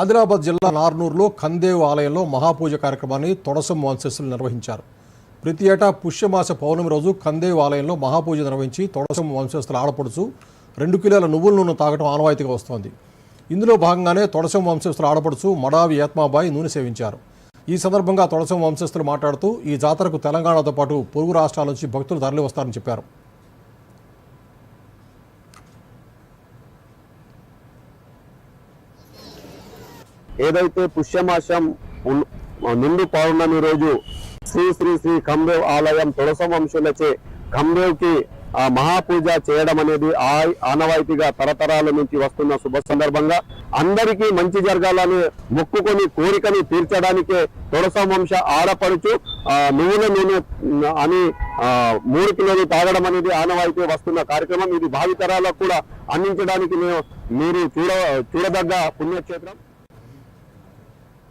ఆదిలాబాద్ జిల్లా నార్నూరులో ఖందేవ్ ఆలయంలో మహాపూజ కార్యక్రమాన్ని తొడసం వంశస్థులు నిర్వహించారు. ప్రతి ఏటా పుష్యమాస పౌర్ణమి రోజు ఖందేవ్ ఆలయంలో మహాపూజ నిర్వహించి తొడసం వంశస్థుల ఆడపడుచు రెండు కిలోల నువ్వుల నూనె తాగటం ఆనవాయితీగా వస్తోంది. ఇందులో భాగంగానే తొడసం వంశస్థుల ఆడపడుచు మడావి ఆత్మాబాయి నూనె సేవించారు. ఈ సందర్భంగా తొడసం వంశస్థులు మాట్లాడుతూ ఈ జాతరకు తెలంగాణతో పాటు పొరుగు రాష్ట్రాల నుంచి భక్తులు తరలి వస్తారని చెప్పారు. ఏదైతే పుష్యమాసం నిండు పౌర్ణమి రోజు శ్రీ శ్రీ శ్రీ కందేవ్ ఆలయం తులస వంశులచే కంబేవ్కి ఆ మహాపూజ చేయడం అనేది ఆ ఆనవాయితీగా తరతరాల నుంచి వస్తున్న శుభ సందర్భంగా అందరికీ మంచి జరగాలని మొక్కుకొని కోరికని తీర్చడానికే తులస వంశ ఆడపడుచు ఆ, నువ్వుల నూనె అని ఆ, మూడు కిలోలు తాగడం అనేది ఆనవాయితీ వస్తున్న కార్యక్రమం. ఇది భావితరాలకు కూడా అందించడానికి మేము మీరు చూడ చూడదగ్గ పుణ్యక్షేత్రం.